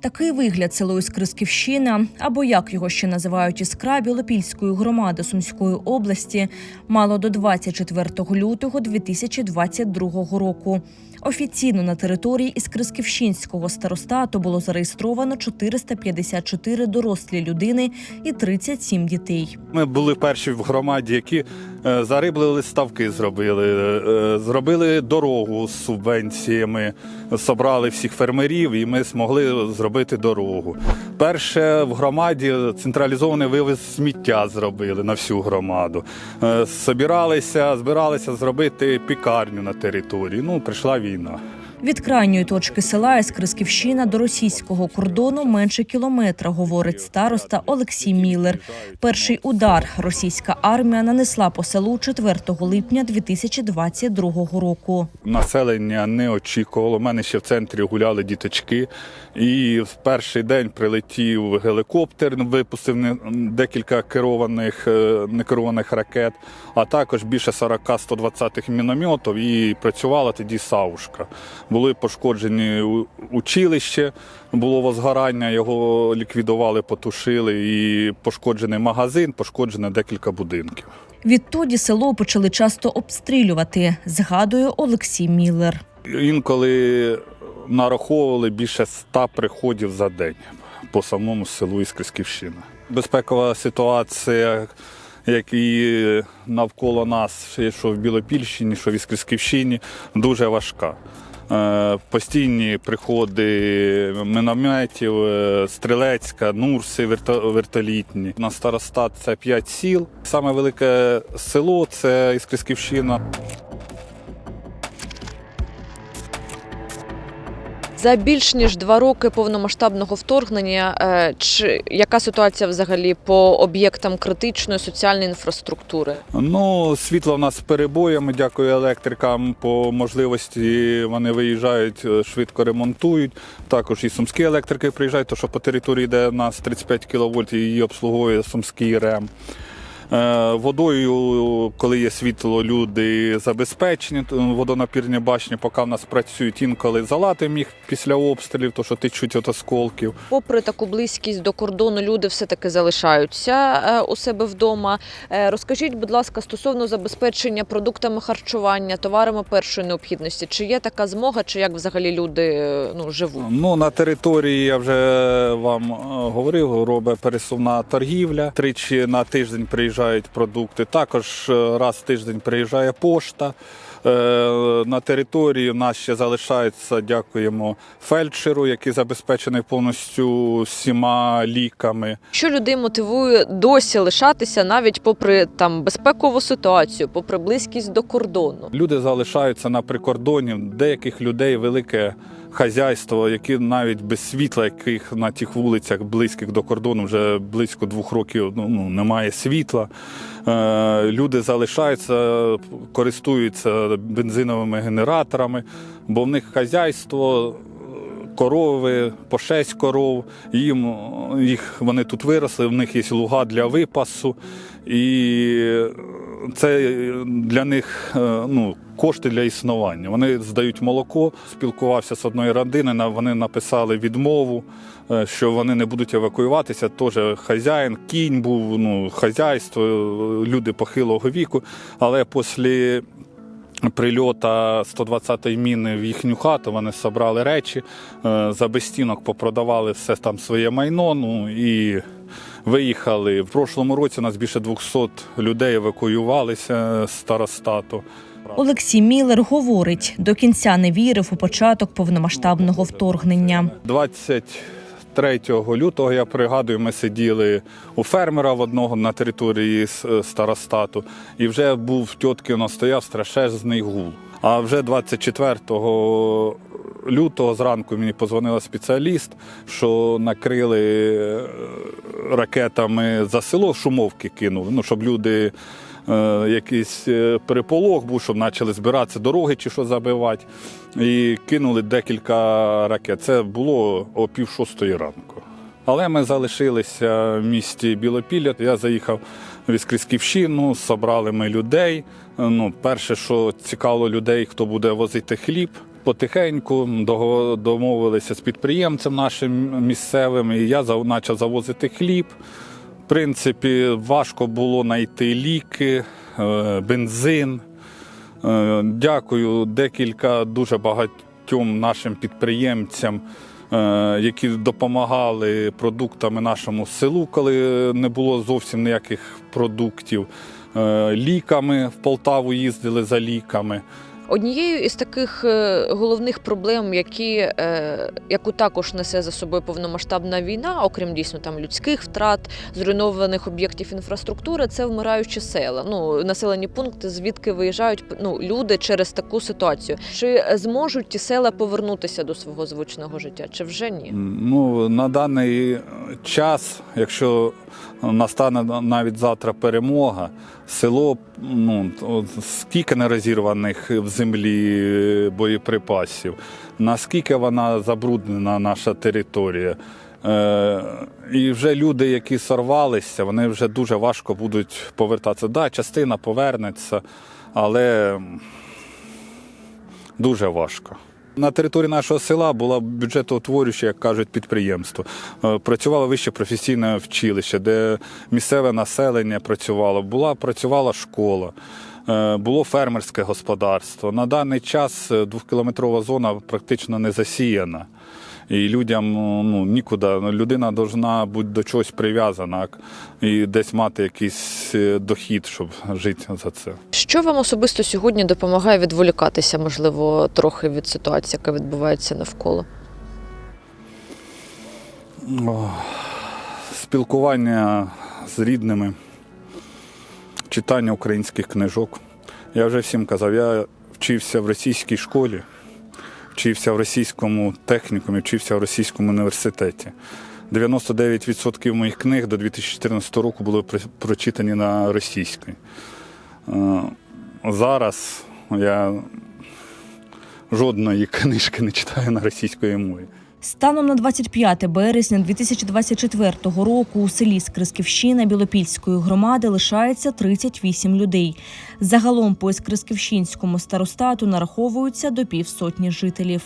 Такий вигляд село Іскрисківщина, або як його ще називають Іскра Білопільської громади Сумської області, мало до 24 лютого 2022 року. Офіційно на території Іскрисківщинського старостату було зареєстровано 454 дорослі людини і 37 дітей. Ми були перші в громаді, які е, зариблили ставки, зробили, е, зробили дорогу з субвенціями, собрали всіх фермерів, і ми змогли зробити дорогу. Перше в громаді централізований вивіз сміття зробили на всю громаду. Е, Собиралися, збиралися зробити пікарню на території. Ну, прийшла війна війна. Від крайньої точки села Іскрисківщина до російського кордону менше кілометра, говорить староста Олексій Міллер. Перший удар російська армія нанесла по селу 4 липня 2022 року. Населення не очікувало. У мене ще в центрі гуляли діточки. І в перший день прилетів гелікоптер, випустив декілька керованих е, некерованих ракет, а також більше 40-120 мінометів і працювала тоді Саушка. Були пошкоджені училище, було возгорання, його ліквідували, потушили, і пошкоджений магазин, пошкоджено декілька будинків. Відтоді село почали часто обстрілювати, згадує Олексій Міллер. Інколи нараховували більше ста приходів за день по самому селу Іскрисківщина. Безпекова ситуація, як і навколо нас, що в Білопільщині, що в Іскрисківщині, дуже важка. Е, Постійні приходи мінометів, е, стрілецька, нурси верто- вертолітні. На старостат це п'ять сіл. Саме велике село це Іскрисківщина. За більш ніж два роки повномасштабного вторгнення, е, чи яка ситуація взагалі по об'єктам критичної соціальної інфраструктури? Ну, світло в нас перебоями, дякую електрикам. По можливості вони виїжджають, е, швидко ремонтують. Також і сумські електрики приїжджають, тому що по території, де у нас 35 кВт, її обслуговує сумський РЕМ. Е, Водою, коли є світло, люди забезпечені. Водонапірні башні, поки в нас працюють, інколи залатим їх після обстрілів, то що течуть от осколків. Попри таку близькість до кордону, люди все таки залишаються е, у себе вдома. Е, Розкажіть, будь ласка, стосовно забезпечення продуктами харчування, товарами першої необхідності, чи є така змога, чи як взагалі люди ну живуть? Ну, на території я вже вам говорив, робить пересувна торгівля. Тричі на тиждень приїжджають продукти. Також е, раз в тиждень приїжджає пошта. Е, На території в нас ще залишається, дякуємо фельдшеру, який забезпечений повністю всіма ліками. Що людей мотивує досі лишатися навіть попри там безпекову ситуацію, попри близькість до кордону? Люди залишаються на прикордоні. Деяких людей велике хазяйство, які навіть без світла, яких на тих вулицях близьких до кордону вже близько двох років ну, ну, немає світла. Е, люди залишаються, користуються бензиновими генераторами, бо в них хазяйство. Корови, по шесть коров, їм їх вони тут виросли, в них є луга для випасу, і це для них е, ну, кошти для існування. Вони здають молоко. Спілкувався з одною родиною, на- вони написали відмову, е, що вони не будуть евакуюватися. Теж хазяїн, кінь був, ну, хазяйство, е, люди похилого віку. Але після прильота 120-ї міни в їхню хату. Вони зібрали речі, за безстінок попродавали все там своє майно. Ну і виїхали. В прошлому році у нас більше 200 людей евакуювалися з старостату. Олексій Міллер говорить, до кінця не вірив у початок повномасштабного вторгнення. 23 лютого я пригадую, ми сиділи у фермера в одного на території старостату, і вже був в тітки, воно стояв страшезний гул. А вже 24 лютого зранку мені позвонила спеціаліст, що накрили е, ракетами за село, шумовки кинули, ну, щоб люди. е, Якийсь е, переполох був, щоб почали збиратися дороги чи що забивати. І кинули декілька ракет. Це було о пів шостої ранку. Але ми залишилися в місті Білопілля. Я заїхав в Іскрисківщину, зібрали ми людей. Ну, перше, що цікавило людей, хто буде возити хліб. Потихеньку домовилися з підприємцем нашим місцевим, і я почав завозити хліб. В принципі, важко було знайти ліки, е, бензин. Е, Дякую декілька дуже багатьом нашим підприємцям, е, які допомагали продуктами нашому селу, коли не було зовсім ніяких продуктів. Ліками в Полтаву їздили за ліками. Однією із таких е, головних проблем, які, е, яку також несе за собою повномасштабна війна, окрім дійсно там людських втрат, зруйнованих об'єктів інфраструктури, це вмираючі села. Ну населені пункти, звідки виїжджають ну, люди через таку ситуацію. Чи зможуть ті села повернутися до свого звичного життя, чи вже ні? Ну, на даний час, якщо настане навіть завтра перемога, село ну, скільки нерозірваних в землі боєприпасів, наскільки вона забруднена наша територія. Е, і вже люди, які сорвалися, вони вже дуже важко будуть повертатися. Да, частина повернеться, але дуже важко. На території нашого села було бюджетоутворююче, як кажуть, підприємство. Е, Працювало вище професійне вчилище, де місцеве населення працювало. Була працювала школа, е, було фермерське господарство. На даний час е, двохкілометрова зона практично не засіяна. І людям ну, нікуди. Людина повинна бути до чогось прив'язана і десь мати якийсь е, дохід, щоб жити за це. Що вам особисто сьогодні допомагає відволікатися, можливо, трохи від ситуації, яка відбувається навколо? О, Спілкування з рідними, читання українських книжок. Я вже всім казав, я вчився в російській школі, вчився в російському технікумі, вчився в російському університеті. 99% моїх книг до 2014 року були про- прочитані на російській. Е, Зараз я жодної книжки не читаю на російської мові. Станом на 25 березня 2024 року у селі Скрисківщина Білопільської громади лишається 38 людей. Загалом по Скрисківщинському старостату нараховуються до півсотні жителів.